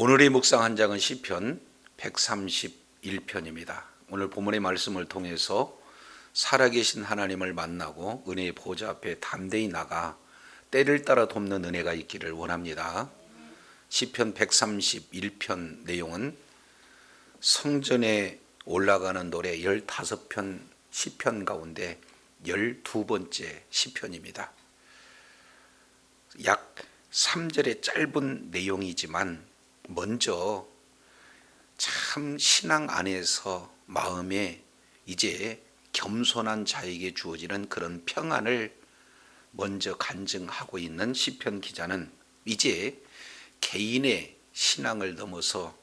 오늘의 묵상 한 장은 시편 131편입니다. 오늘 본문의 말씀을 통해서 살아계신 하나님을 만나고 은혜의 보좌 앞에 담대히 나가 때를 따라 돕는 은혜가 있기를 원합니다. 시편 131편 내용은 성전에 올라가는 노래 15편 시편 가운데 12번째 시편입니다. 약 3절의 짧은 내용이지만 먼저 참 신앙 안에서 마음에 이제 겸손한 자에게 주어지는 그런 평안을 먼저 간증하고 있는 시편 기자는 이제 개인의 신앙을 넘어서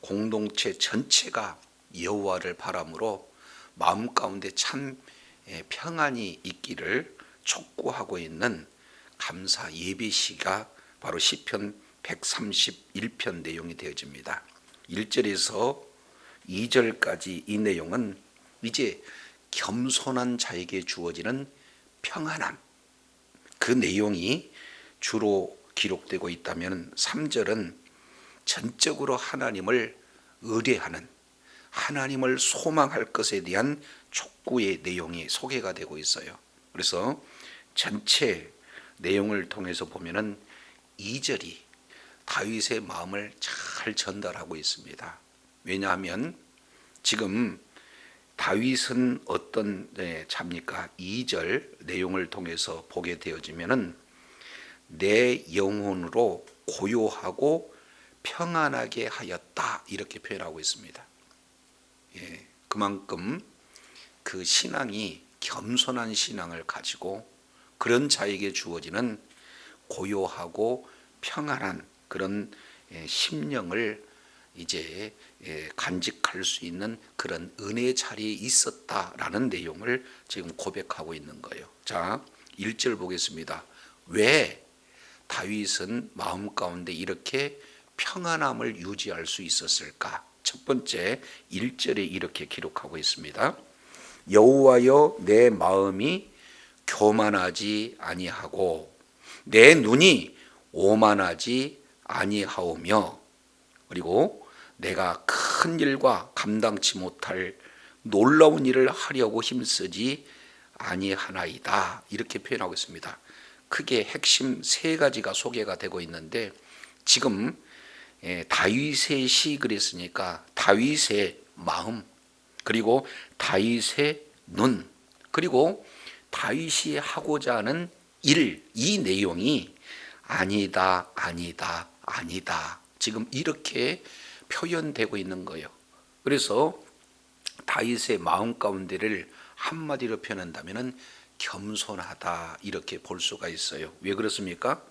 공동체 전체가 여호와를 바람으로 마음 가운데 참 평안이 있기를 촉구하고 있는 감사 예배시가 바로 시편 131편 내용이 되어집니다. 1절에서 2절까지 이 내용은 이제 겸손한 자에게 주어지는 평안함 그 내용이 주로 기록되고 있다면 3절은 전적으로 하나님을 의뢰하는 하나님을 소망할 것에 대한 촉구의 내용이 소개가 되고 있어요. 그래서 전체 내용을 통해서 보면은 2절이 다윗의 마음을 잘 전달하고 있습니다. 왜냐하면 지금 다윗은 어떤 네, 자입니까? 2절 내용을 통해서 보게 되어지면은 내 영혼으로 고요하고 평안하게 하였다 이렇게 표현하고 있습니다. 예, 그만큼 그 신앙이 겸손한 신앙을 가지고 그런 자에게 주어지는 고요하고 평안한 그런 예, 심령을 이제 예, 간직할 수 있는 그런 은혜 자리에 있었다라는 내용을 지금 고백하고 있는 거예요. 자, 1절 보겠습니다. 왜 다윗은 마음 가운데 이렇게 평안함을 유지할 수 있었을까? 첫 번째 1절에 이렇게 기록하고 있습니다. 여호와여 내 마음이 교만하지 아니하고 내 눈이 오만하지 아니하오며 그리고 내가 큰 일과 감당치 못할 놀라운 일을 하려고 힘쓰지 아니하나이다 이렇게 표현하고 있습니다. 크게 핵심 세 가지가 소개가 되고 있는데 지금 예, 다윗의 시 그랬으니까 다윗의 마음 그리고 다윗의 눈 그리고 다윗이 하고자 하는 일 이 내용이 아니다 아니다 아니다 지금 이렇게 표현되고 있는 거예요. 그래서 다윗의 마음 가운데를 한마디로 표현한다면은 겸손하다 이렇게 볼 수가 있어요. 왜 그렇습니까?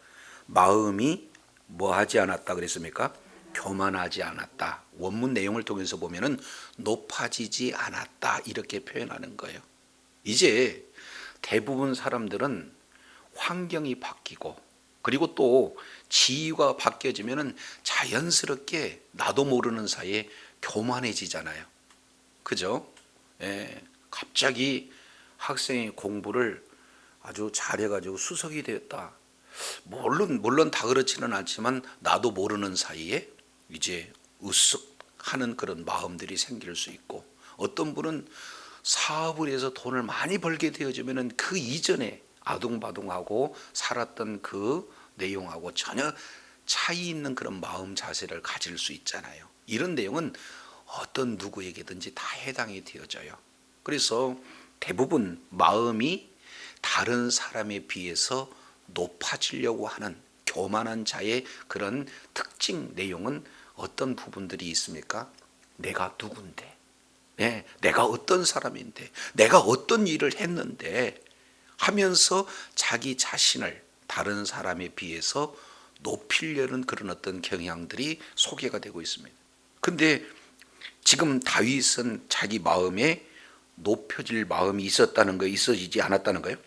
마음이 뭐 하지 않았다 그랬습니까? 교만하지 않았다. 원문 내용을 통해서 보면은 높아지지 않았다 이렇게 표현하는 거예요. 이제 대부분 사람들은 환경이 바뀌고 그리고 또 지위가 바뀌어지면은 자연스럽게 나도 모르는 사이에 교만해지잖아요. 그죠? 예, 갑자기 학생이 공부를 아주 잘해가지고 수석이 되었다. 물론 물론 다 그렇지는 않지만 나도 모르는 사이에 이제 으쓱 하는 그런 마음들이 생길 수 있고 어떤 분은 사업을 해서 돈을 많이 벌게 되어지면은 그 이전에 아둥바둥하고 살았던 그 내용하고 전혀 차이 있는 그런 마음 자세를 가질 수 있잖아요. 이런 내용은 어떤 누구에게든지 다 해당이 되어져요. 그래서 대부분 마음이 다른 사람에 비해서 높아지려고 하는 교만한 자의 그런 특징 내용은 어떤 부분들이 있습니까? 내가 누군데? 네, 내가 어떤 사람인데? 내가 어떤 일을 했는데? 하면서 자기 자신을 다른 사람에 비해서 높이려는 그런 어떤 경향들이 소개가 되고 있습니다. 근데 지금 다윗은 자기 마음에 높여질 마음이 있었다는 거 있어지지 않았다는 거예요?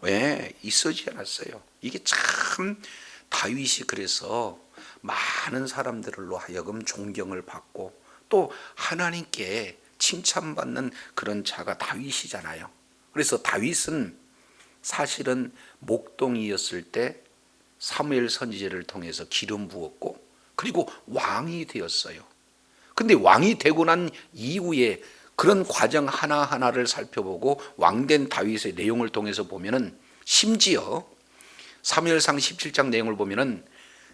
왜 있어지지 않았어요? 이게 참 다윗이 그래서 많은 사람들로 하여금 존경을 받고 또 하나님께 칭찬받는 그런 자가 다윗이잖아요. 그래서 다윗은 사실은 목동이었을 때 사무엘 선지자를 통해서 기름 부었고 그리고 왕이 되었어요. 근데 왕이 되고 난 이후에 그런 과정 하나하나를 살펴보고 왕된 다윗의 내용을 통해서 보면은 심지어 사무엘상 17장 내용을 보면은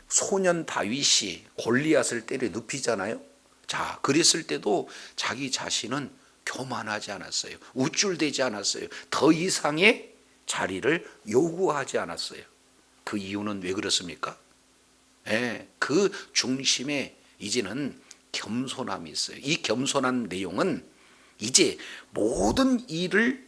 소년 다윗이 골리앗을 때려 눕히잖아요. 자, 그랬을 때도 자기 자신은 교만하지 않았어요. 우쭐대지 않았어요. 더 이상의 자리를 요구하지 않았어요. 그 이유는 왜 그렇습니까? 예, 그 중심에 이제는 겸손함이 있어요. 이 겸손한 내용은 이제 모든 일을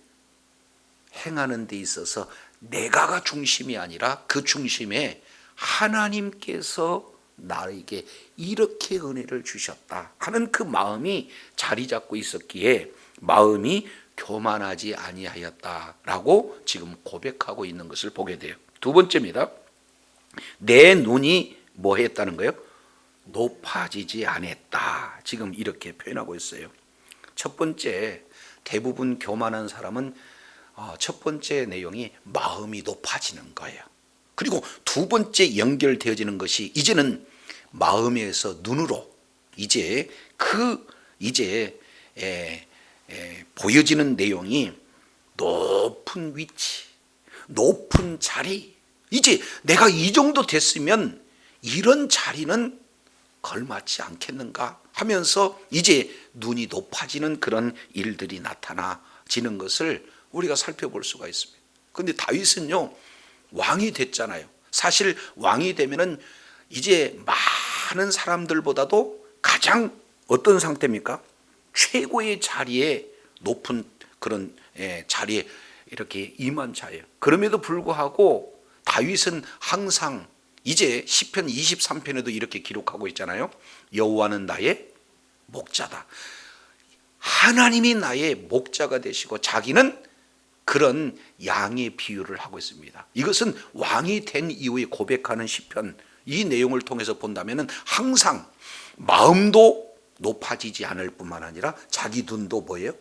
행하는 데 있어서 내가가 중심이 아니라 그 중심에 하나님께서 나에게 이렇게 은혜를 주셨다 하는 그 마음이 자리 잡고 있었기에 마음이 교만하지 아니하였다라고 지금 고백하고 있는 것을 보게 돼요. 두 번째입니다. 내 눈이 뭐 했다는 거예요? 높아지지 않았다. 지금 이렇게 표현하고 있어요. 첫 번째 대부분 교만한 사람은 어, 첫 번째 내용이 마음이 높아지는 거예요. 그리고 두 번째 연결되어지는 것이 이제는 마음에서 눈으로 이제 그 이제 에, 에, 보여지는 내용이 높은 위치, 높은 자리. 이제 내가 이 정도 됐으면 이런 자리는 걸맞지 않겠는가 하면서 이제 눈이 높아지는 그런 일들이 나타나지는 것을 우리가 살펴볼 수가 있습니다. 근데 다윗은요, 왕이 됐잖아요. 사실 왕이 되면은 이제 많은 사람들보다도 가장 어떤 상태입니까? 최고의 자리에 높은 그런 예, 자리에 이렇게 임한 자예요. 그럼에도 불구하고 다윗은 항상 이제 시편 23편에도 이렇게 기록하고 있잖아요. 여호와는 나의 목자다. 하나님이 나의 목자가 되시고 자기는 그런 양의 비유를 하고 있습니다. 이것은 왕이 된 이후에 고백하는 시편 이 내용을 통해서 본다면은 항상 마음도 높아지지 않을 뿐만 아니라 자기 눈도 뭐예요?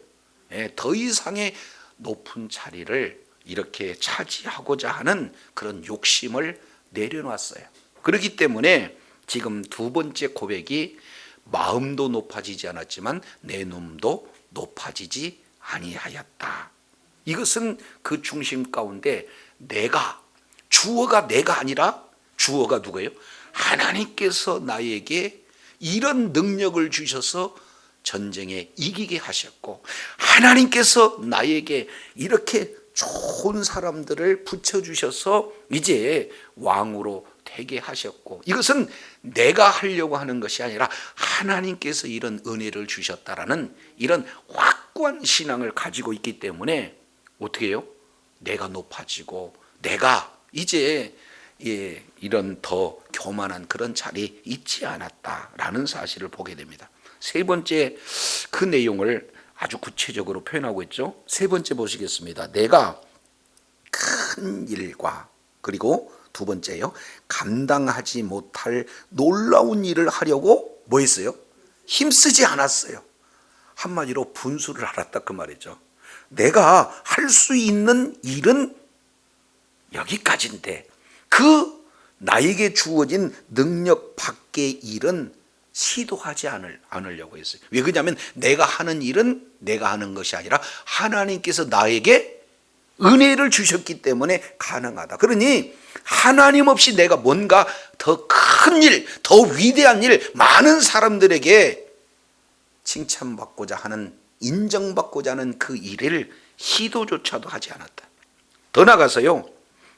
예, 더 이상의 높은 자리를 이렇게 차지하고자 하는 그런 욕심을 내려놨어요. 그렇기 때문에 지금 두 번째 고백이 마음도 높아지지 않았지만 내 눈도 높아지지 아니하였다. 이것은 그 중심 가운데 내가 주어가 내가 아니라 주어가 누구예요? 하나님께서 나에게 이런 능력을 주셔서 전쟁에 이기게 하셨고 하나님께서 나에게 이렇게 좋은 사람들을 붙여 주셔서 이제 왕으로 되게 하셨고 이것은 내가 하려고 하는 것이 아니라 하나님께서 이런 은혜를 주셨다라는 이런 확고한 신앙을 가지고 있기 때문에 어떻게 해요? 내가 높아지고 내가 이제 예, 이런 더 교만한 그런 자리에 있지 않았다라는 사실을 보게 됩니다. 세 번째 그 내용을 아주 구체적으로 표현하고 있죠. 세 번째 보시겠습니다. 내가 큰 일과 그리고 두 번째요. 감당하지 못할 놀라운 일을 하려고 뭐 했어요? 힘쓰지 않았어요. 한마디로 분수를 알았다 그 말이죠. 내가 할 수 있는 일은 여기까지인데 그 나에게 주어진 능력 밖의 일은 시도하지 않을, 않으려고 했어요. 왜 그러냐면 내가 하는 일은 내가 하는 것이 아니라 하나님께서 나에게 은혜를 주셨기 때문에 가능하다. 그러니 하나님 없이 내가 뭔가 더 큰 일, 더 위대한 일, 많은 사람들에게 칭찬받고자 하는, 인정받고자 하는 그 일을 시도조차도 하지 않았다. 더 나가서요,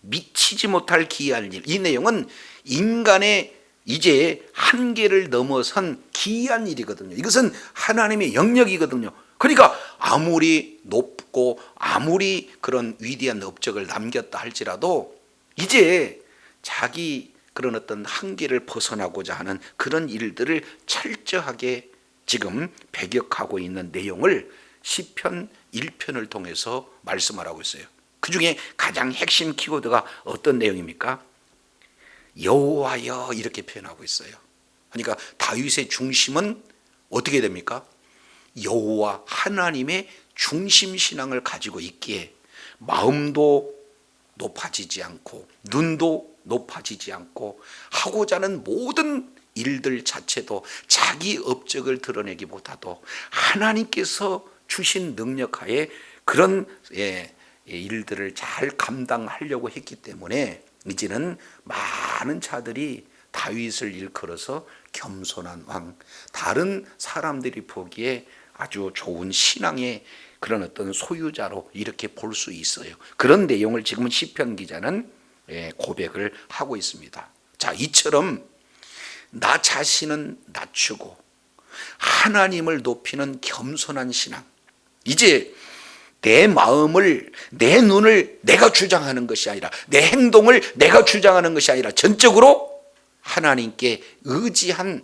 미치지 못할 기이한 일. 이 내용은 인간의 이제 한계를 넘어선 기이한 일이거든요. 이것은 하나님의 영역이거든요. 그러니까 아무리 높고 아무리 그런 위대한 업적을 남겼다 할지라도 이제 자기 그런 어떤 한계를 벗어나고자 하는 그런 일들을 철저하게 지금 배격하고 있는 내용을 시편 1편을 통해서 말씀하라고 있어요. 그 중에 가장 핵심 키워드가 어떤 내용입니까? 여호와여 이렇게 표현하고 있어요. 그러니까 다윗의 중심은 어떻게 됩니까? 여호와 하나님의 중심 신앙을 가지고 있기에 마음도 높아지지 않고 눈도 높아지지 않고 하고자 하는 모든 일들 자체도 자기 업적을 드러내기보다도 하나님께서 주신 능력하에 그런 예, 예, 일들을 잘 감당하려고 했기 때문에 이제는 많은 자들이 다윗을 일컬어서 겸손한 왕, 다른 사람들이 보기에 아주 좋은 신앙의 그런 어떤 소유자로 이렇게 볼 수 있어요. 그런 내용을 지금은 시편 기자는 예, 고백을 하고 있습니다. 자, 이처럼 나 자신은 낮추고 하나님을 높이는 겸손한 신앙. 이제 내 마음을, 내 눈을 내가 주장하는 것이 아니라, 내 행동을 내가 주장하는 것이 아니라, 전적으로 하나님께 의지한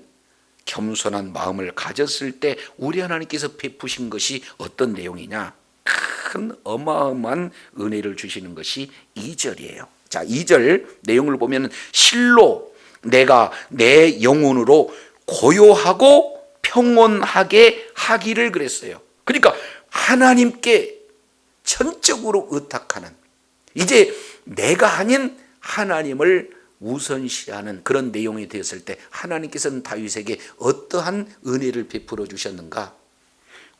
겸손한 마음을 가졌을 때, 우리 하나님께서 베푸신 것이 어떤 내용이냐? 큰 어마어마한 은혜를 주시는 것이 2절이에요. 자, 2절 내용을 보면 실로 내가 내 영혼으로 고요하고 평온하게 하기를 그랬어요. 그러니까 하나님께 전적으로 의탁하는 이제 내가 아닌 하나님을 우선시하는 그런 내용이 되었을 때 하나님께서는 다윗에게 어떠한 은혜를 베풀어 주셨는가?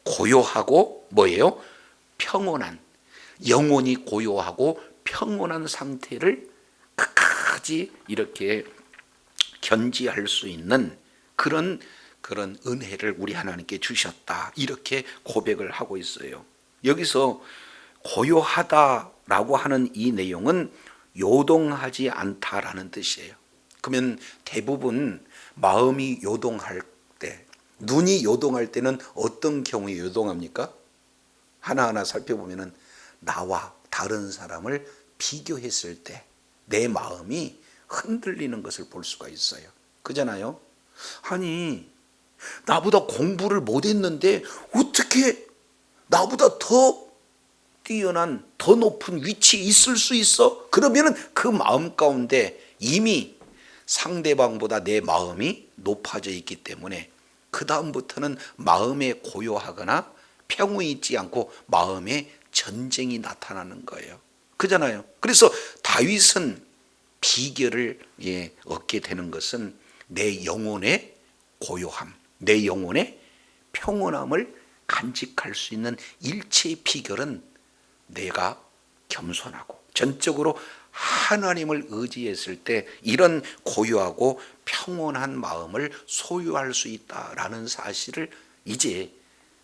고요하고 뭐예요? 평온한 영혼이 고요하고 평온한 상태를 끝까지 이렇게 견지할 수 있는 그런 그런 은혜를 우리 하나님께 주셨다. 이렇게 고백을 하고 있어요. 여기서 고요하다라고 하는 이 내용은 요동하지 않다라는 뜻이에요. 그러면 대부분 마음이 요동할 때, 눈이 요동할 때는 어떤 경우에 요동합니까? 하나하나 살펴보면은 나와 다른 사람을 비교했을 때 내 마음이 흔들리는 것을 볼 수가 있어요. 그잖아요. 아니, 나보다 공부를 못했는데 어떻게 나보다 더 뛰어난 더 높은 위치에 있을 수 있어? 그러면은 그 마음 가운데 이미 상대방보다 내 마음이 높아져 있기 때문에 그 다음부터는 마음에 고요하거나 평온이 있지 않고 마음에 전쟁이 나타나는 거예요. 그잖아요. 그래서 다윗은 비결을 예, 얻게 되는 것은 내 영혼의 고요함, 내 영혼의 평온함을 간직할 수 있는 일체의 비결은 내가 겸손하고 전적으로 하나님을 의지했을 때 이런 고요하고 평온한 마음을 소유할 수 있다라는 사실을 이제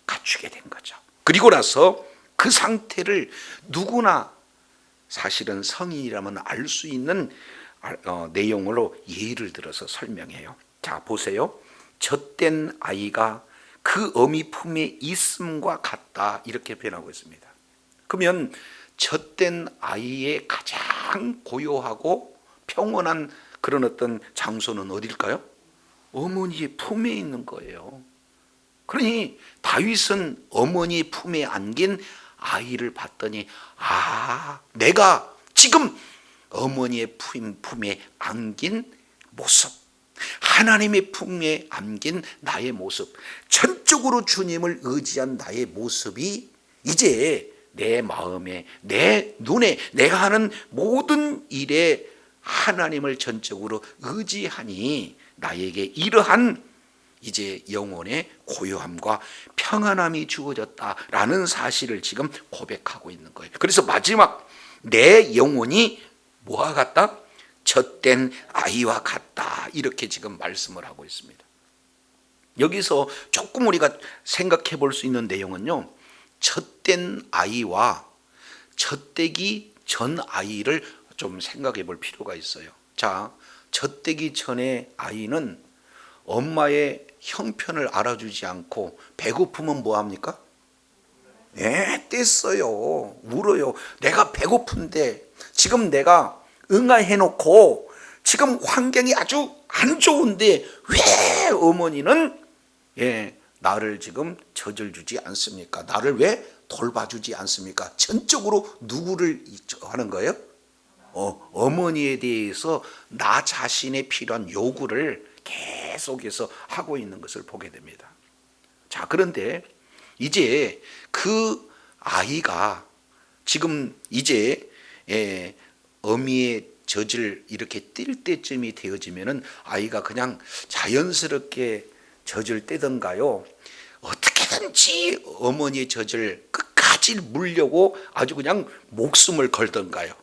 갖추게 된 거죠. 그리고 나서 그 상태를 누구나 사실은 성인이라면 알 수 있는 어, 내용으로 예를 들어서 설명해요. 자, 보세요. 젖된 아이가 그 어미 품에 있음과 같다. 이렇게 표현하고 있습니다. 그러면 젖된 아이의 가장 고요하고 평온한 그런 어떤 장소는 어딜까요? 어머니의 품에 있는 거예요. 그러니 다윗은 어머니 품에 안긴 아이를 봤더니 아 내가 지금 어머니의 품, 품에 안긴 모습 하나님의 품에 안긴 나의 모습 전적으로 주님을 의지한 나의 모습이 이제 내 마음에 내 눈에 내가 하는 모든 일에 하나님을 전적으로 의지하니 나에게 이러한 이제 영혼의 고요함과 평안함이 주어졌다라는 사실을 지금 고백하고 있는 거예요. 그래서 마지막 내 영혼이 뭐와 같다? 젖된 아이와 같다. 이렇게 지금 말씀을 하고 있습니다. 여기서 조금 우리가 생각해 볼 수 있는 내용은요. 젖된 아이와 젖되기 전 아이를 좀 생각해 볼 필요가 있어요. 자, 젖되기 전에 아이는 엄마의 형편을 알아주지 않고 배고프면 뭐 합니까? 예, 뗐어요. 울어요. 내가 배고픈데 지금 내가 응아해 놓고 지금 환경이 아주 안 좋은데 왜 어머니는 예, 나를 지금 젖을 주지 않습니까? 나를 왜 돌봐주지 않습니까? 전적으로 누구를 하는 거예요? 어, 어머니에 대해서 나 자신의 필요한 요구를 계속해서 하고 있는 것을 보게 됩니다. 자, 그런데 이제 그 아이가 지금 이제 예, 어미의 젖을 이렇게 띨 때쯤이 되어지면은 아이가 그냥 자연스럽게 젖을 떼던가요. 어떻게든지 어머니의 젖을 끝까지 물려고 아주 그냥 목숨을 걸던가요.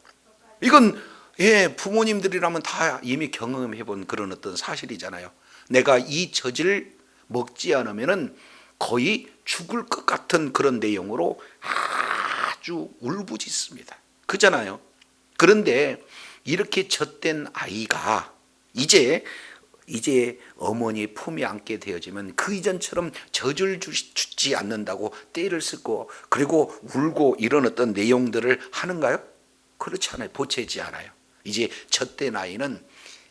이건 예 부모님들이라면 다 이미 경험해 본 그런 어떤 사실이잖아요. 내가 이 젖을 먹지 않으면은 거의 죽을 것 같은 그런 내용으로 아주 울부짖습니다. 그잖아요. 그런데 이렇게 젖된 아이가 이제 이제 어머니 품에 안게 되어지면 그 이전처럼 젖을 주- 주지 않는다고 떼를 쓰고 그리고 울고 이런 어떤 내용들을 하는가요? 그렇지 않아요. 보채지 않아요. 이제 젖된 아이는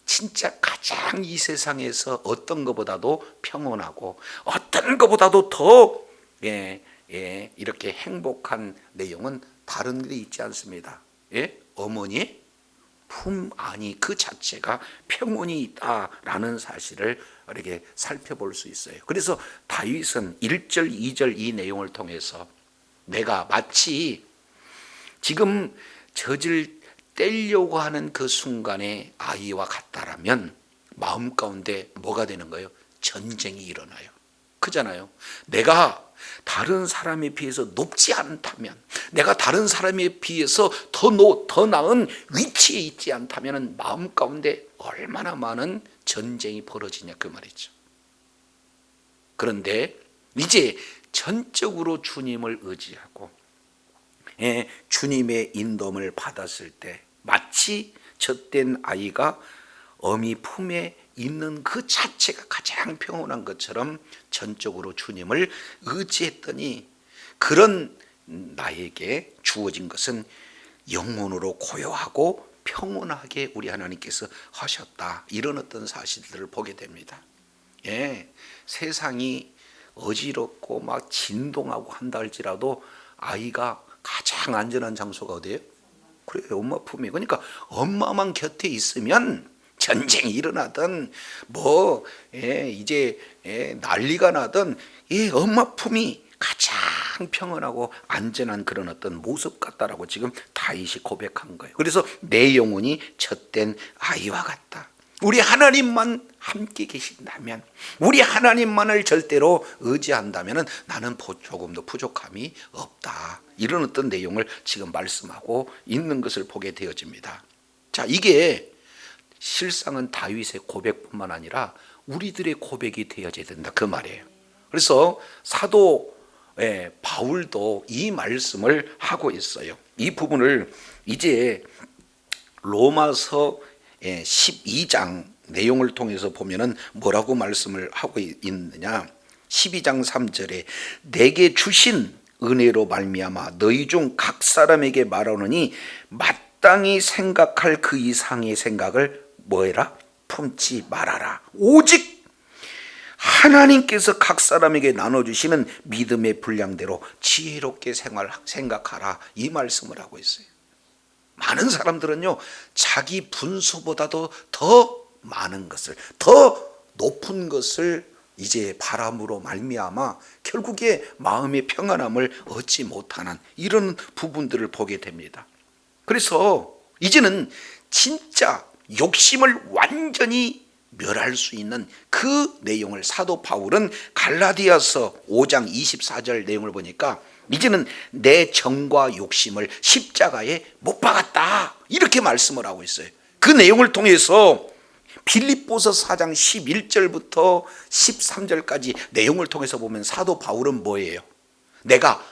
진짜 가장 이 세상에서 어떤 것보다도 평온하고 어떤 것보다도 더 예, 예, 이렇게 행복한 내용은 다른 데 있지 않습니다. 예? 어머니 품 안이 그 자체가 평온이 있다라는 사실을 이렇게 살펴볼 수 있어요. 그래서 다윗은 1절, 2절 이 내용을 통해서 내가 마치 지금 젖을 떼려고 하는 그 순간에 아이와 같다라면 마음 가운데 뭐가 되는 거예요? 전쟁이 일어나요. 그잖아요. 내가 다른 사람에 비해서 높지 않다면, 내가 다른 사람에 비해서 더, 노, 더 나은 위치에 있지 않다면 마음 가운데 얼마나 많은 전쟁이 벌어지냐 그 말이죠. 그런데 이제 전적으로 주님을 의지하고 예, 주님의 인도를 받았을 때 마치 젖된 아이가 어미 품에 있는 그 자체가 가장 평온한 것처럼 전적으로 주님을 의지했더니 그런 나에게 주어진 것은 영혼으로 고요하고 평온하게 우리 하나님께서 하셨다. 이런 어떤 사실들을 보게 됩니다. 예, 세상이 어지럽고 막 진동하고 한다 할지라도 아이가 가장 안전한 장소가 어디예요? 그래요, 엄마 품에. 그러니까 엄마만 곁에 있으면 전쟁이 일어나든 뭐 예, 이제 예, 난리가 나든 이 엄마 품이 가장 평온하고 안전한 그런 어떤 모습 같다라고 지금 다윗이 고백한 거예요. 그래서 내 영혼이 젖된 아이와 같다. 우리 하나님만 함께 계신다면, 우리 하나님만을 절대로 의지한다면 나는 보- 조금도 부족함이 없다. 이런 어떤 내용을 지금 말씀하고 있는 것을 보게 되어집니다. 자, 이게 실상은 다윗의 고백뿐만 아니라 우리들의 고백이 되어져야 된다. 그 말이에요. 그래서 사도 예, 바울도 이 말씀을 하고 있어요. 이 부분을 이제 로마서 예, 12장 내용을 통해서 보면은 뭐라고 말씀을 하고 있- 있느냐? 12장 3절에 내게 주신 은혜로 말미암아 너희 중 각 사람에게 말하노니 마땅히 생각할 그 이상의 생각을 뭐해라? 품지 말아라. 오직 하나님께서 각 사람에게 나눠주시는 믿음의 분량대로 지혜롭게 생활, 생각하라. 이 말씀을 하고 있어요. 많은 사람들은요, 자기 분수보다도 더 많은 것을, 더 높은 것을 이제 바람으로 말미암아 결국에 마음의 평안함을 얻지 못하는 이런 부분들을 보게 됩니다. 그래서 이제는 진짜 욕심을 완전히 멸할 수 있는 그 내용을 사도 바울은 갈라디아서 5장 24절 내용을 보니까 이제는 내 정과 욕심을 십자가에 못 박았다 이렇게 말씀을 하고 있어요. 그 내용을 통해서 빌립보서 4장 11절부터 13절까지 내용을 통해서 보면 사도 바울은 뭐예요? 내가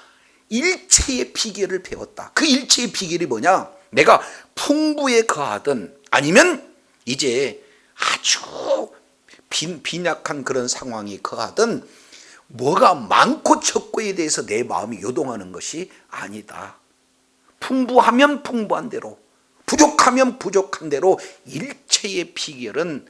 일체의 비결을 배웠다. 그 일체의 비결이 뭐냐? 내가 풍부에 거하든 아니면 이제 아주 빈, 빈약한 그런 상황이 거하든 뭐가 많고 적고에 대해서 내 마음이 요동하는 것이 아니다. 풍부하면 풍부한 대로, 부족하면 부족한 대로 일체의 비결은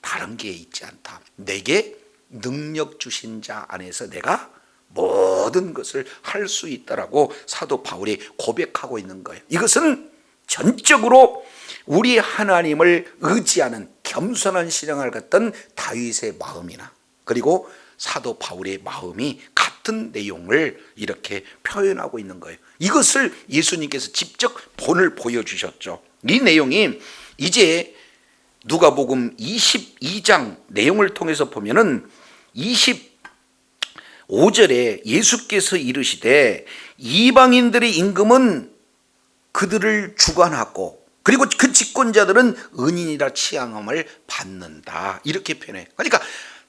다른 게 있지 않다. 내게 능력 주신 자 안에서 내가 모든 것을 할 수 있다라고 사도 바울이 고백하고 있는 거예요. 이것은 전적으로 우리 하나님을 의지하는 겸손한 신앙을 갖던 다윗의 마음이나 그리고 사도 바울의 마음이 같은 내용을 이렇게 표현하고 있는 거예요. 이것을 예수님께서 직접 본을 보여주셨죠. 이 내용이 이제 누가복음 22장 내용을 통해서 보면은 25절에 예수께서 이르시되 이방인들의 임금은 그들을 주관하고 그리고 그 집권자들은 은인이라 치양함을 받는다 이렇게 표현해. 그러니까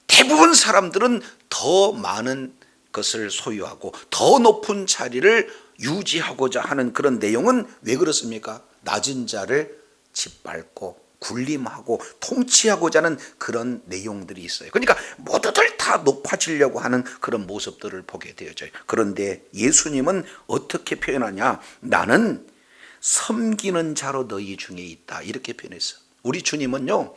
대부분 사람들은 더 많은 것을 소유하고 더 높은 자리를 유지하고자 하는 그런 내용은 왜 그렇습니까? 낮은 자를 짓밟고 군림하고 통치하고자 하는 그런 내용들이 있어요. 그러니까 모두들 다 높아지려고 하는 그런 모습들을 보게 되어져요. 그런데 예수님은 어떻게 표현하냐? 나는 섬기는 자로 너희 중에 있다. 이렇게 표현했어. 우리 주님은요,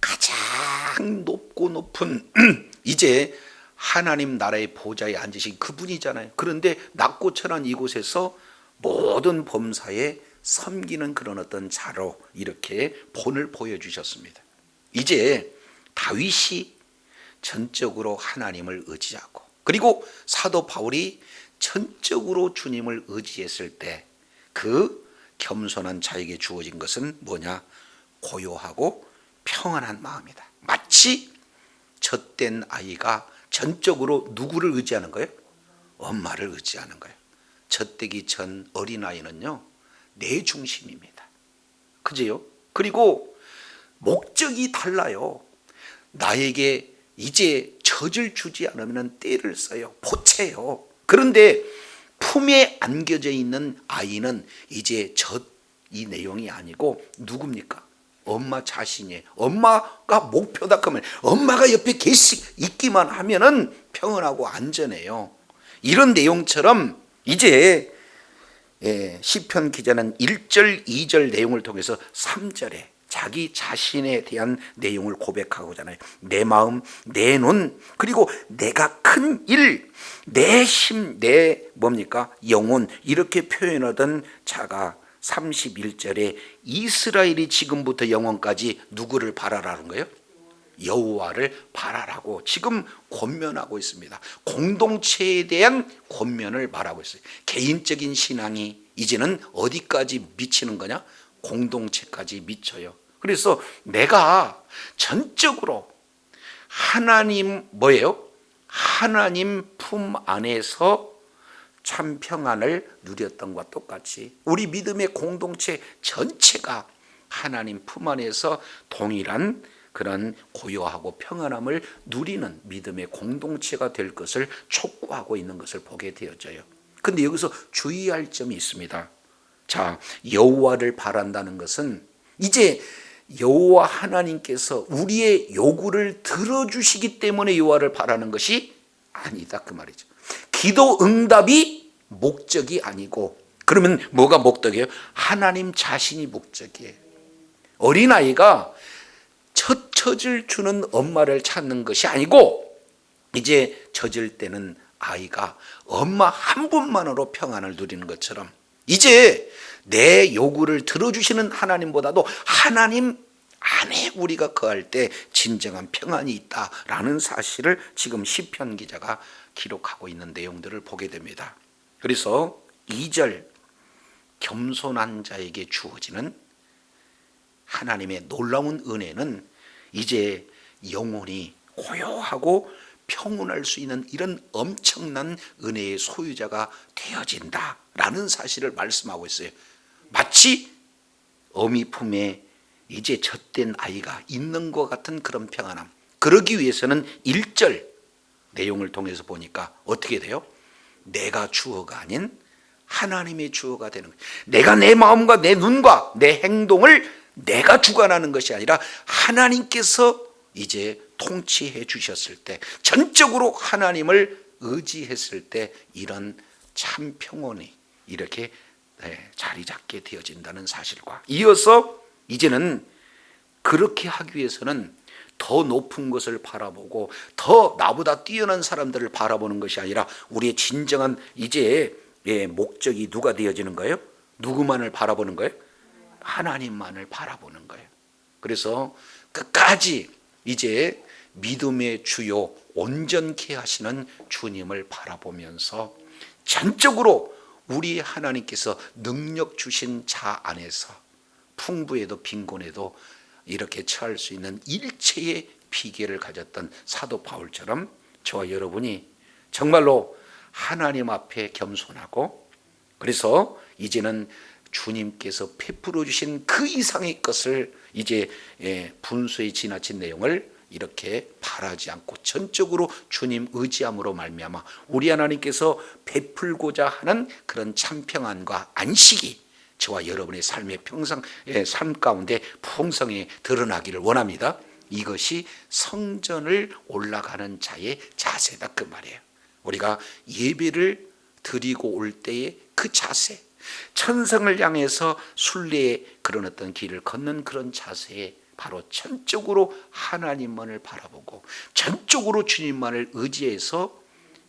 가장 높고 높은 이제 하나님 나라의 보좌에 앉으신 그분이잖아요. 그런데 낮고 천한 이곳에서 모든 범사에 섬기는 그런 어떤 자로 이렇게 본을 보여주셨습니다. 이제 다윗이 전적으로 하나님을 의지하고 그리고 사도 바울이 전적으로 주님을 의지했을 때 그 겸손한 자에게 주어진 것은 뭐냐? 고요하고 평안한 마음이다. 마치 젖된 아이가 전적으로 누구를 의지하는 거예요? 엄마를 의지하는 거예요. 젖되기 전 어린아이는요, 내 중심입니다. 그제요? 그리고 목적이 달라요. 나에게 이제 젖을 주지 않으면 때를 써요. 보채요. 그런데 품에 안겨져 있는 아이는 이제 젖 이 내용이 아니고 누굽니까? 엄마 자신이에요. 엄마가 목표다 그러면 엄마가 옆에 계시 있기만 하면은 평온하고 안전해요. 이런 내용처럼 이제 예, 시편 기자는 1절, 2절 내용을 통해서 3절에 자기 자신에 대한 내용을 고백하고잖아요. 내 마음, 내 눈, 그리고 내가 큰 일, 내 힘, 내 뭡니까? 영혼 이렇게 표현하던 자가 31절에 이스라엘이 지금부터 영원까지 누구를 바라라는 거예요? 여호와를 바라라고 지금 권면하고 있습니다. 공동체에 대한 권면을 말하고 있어요. 개인적인 신앙이 이제는 어디까지 미치는 거냐? 공동체까지 미쳐요. 그래서 내가 전적으로 하나님 뭐예요? 하나님 품 안에서 참 평안을 누렸던 것과 똑같이 우리 믿음의 공동체 전체가 하나님 품 안에서 동일한 그런 고요하고 평안함을 누리는 믿음의 공동체가 될 것을 촉구하고 있는 것을 보게 되어져요. 근데 여기서 주의할 점이 있습니다. 자, 여호와를 바란다는 것은 이제 여호와 하나님께서 우리의 요구를 들어주시기 때문에 여호와를 바라는 것이 아니다 그 말이죠. 기도 응답이 목적이 아니고 그러면 뭐가 목적이에요? 하나님 자신이 목적이에요. 어린아이가 첫 젖을 주는 엄마를 찾는 것이 아니고 이제 젖을 때는 아이가 엄마 한 분만으로 평안을 누리는 것처럼 이제 내 요구를 들어주시는 하나님보다도 하나님 안에 우리가 거할 때 진정한 평안이 있다라는 사실을 지금 시편 기자가 기록하고 있는 내용들을 보게 됩니다. 그래서 2절 겸손한 자에게 주어지는 하나님의 놀라운 은혜는 이제 영혼이 고요하고 평온할 수 있는 이런 엄청난 은혜의 소유자가 되어진다라는 사실을 말씀하고 있어요. 마치 어미 품에 이제 젖된 아이가 있는 것 같은 그런 평안함. 그러기 위해서는 1절 내용을 통해서 보니까 어떻게 돼요? 내가 주어가 아닌 하나님의 주어가 되는 거예요. 내가 내 마음과 내 눈과 내 행동을 내가 주관하는 것이 아니라 하나님께서 이제 통치해 주셨을 때 전적으로 하나님을 의지했을 때 이런 참 평온이 이렇게 네, 자리 잡게 되어진다는 사실과 이어서 이제는 그렇게 하기 위해서는 더 높은 것을 바라보고 더 나보다 뛰어난 사람들을 바라보는 것이 아니라 우리의 진정한 이제 예, 목적이 누가 되어지는 거예요? 누구만을 바라보는 거예요? 하나님만을 바라보는 거예요. 그래서 끝까지 이제 믿음의 주요 온전케 하시는 주님을 바라보면서 전적으로 우리 하나님께서 능력 주신 자 안에서 풍부에도 빈곤에도 이렇게 처할 수 있는 일체의 비계를 가졌던 사도 바울처럼 저와 여러분이 정말로 하나님 앞에 겸손하고 그래서 이제는 주님께서 베풀어 주신 그 이상의 것을 이제 예, 분수에 지나친 내용을 이렇게 바라지 않고 전적으로 주님 의지함으로 말미암아 우리 하나님께서 베풀고자 하는 그런 참 평안과 안식이 저와 여러분의 삶의 평상 의삶 가운데 풍성히 드러나기를 원합니다. 이것이 성전을 올라가는 자의 자세다 그 말이에요. 우리가 예배를 드리고 올 때의 그 자세, 천성을 향해서 순례의 그런 어떤 길을 걷는 그런 자세에 바로 전적으로 하나님만을 바라보고 전적으로 주님만을 의지해서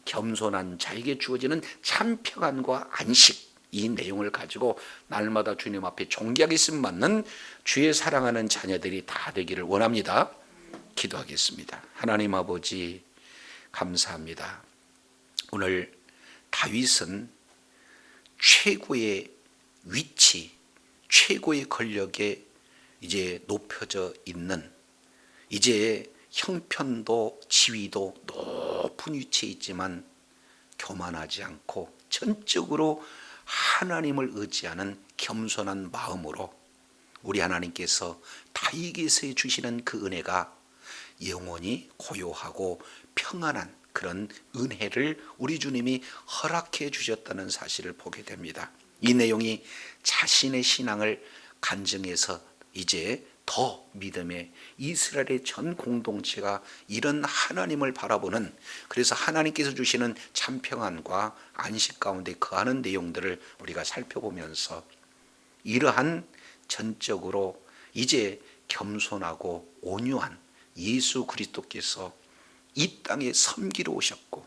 겸손한 자에게 주어지는 참 평안과 안식 이 내용을 가지고 날마다 주님 앞에 존귀하게 쓰임 맞는 주의 사랑하는 자녀들이 다 되기를 원합니다. 기도하겠습니다. 하나님 아버지 감사합니다. 오늘 다윗은 최고의 위치, 최고의 권력에 이제 높여져 있는 이제 형편도 지위도 높은 위치에 있지만 교만하지 않고 전적으로 하나님을 의지하는 겸손한 마음으로 우리 하나님께서 다윗에게 주시는 그 은혜가 영원히 고요하고 평안한 그런 은혜를 우리 주님이 허락해 주셨다는 사실을 보게 됩니다. 이 내용이 자신의 신앙을 간증해서 이제 더 믿음의 이스라엘의 전 공동체가 이런 하나님을 바라보는 그래서 하나님께서 주시는 참 평안과 안식 가운데 거하는 내용들을 우리가 살펴보면서 이러한 전적으로 이제 겸손하고 온유한 예수 그리스도께서 이 땅에 섬기러 오셨고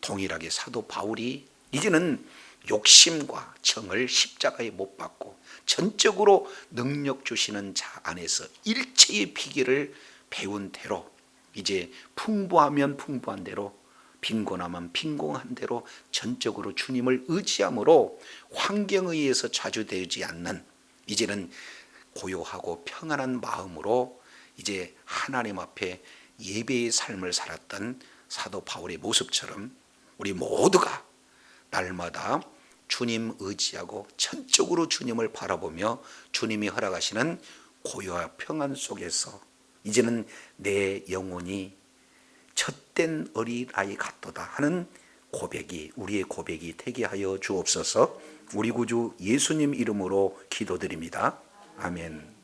동일하게 사도 바울이 이제는 욕심과 정을 십자가에 못 박고 전적으로 능력 주시는 자 안에서 일체의 비결을 배운 대로 이제 풍부하면 풍부한 대로 빈곤하면 빈곤한 대로 전적으로 주님을 의지함으로 환경에 의해서 좌주되지 않는 이제는 고요하고 평안한 마음으로 이제 하나님 앞에 예배의 삶을 살았던 사도 바울의 모습처럼 우리 모두가 날마다 주님 의지하고 전적으로 주님을 바라보며 주님이 허락하시는 고요와 평안 속에서 이제는 내 영혼이 젖된 어린아이 같도다 하는 고백이 우리의 고백이 되게 하여 주옵소서 우리 구주 예수님 이름으로 기도드립니다. 아멘.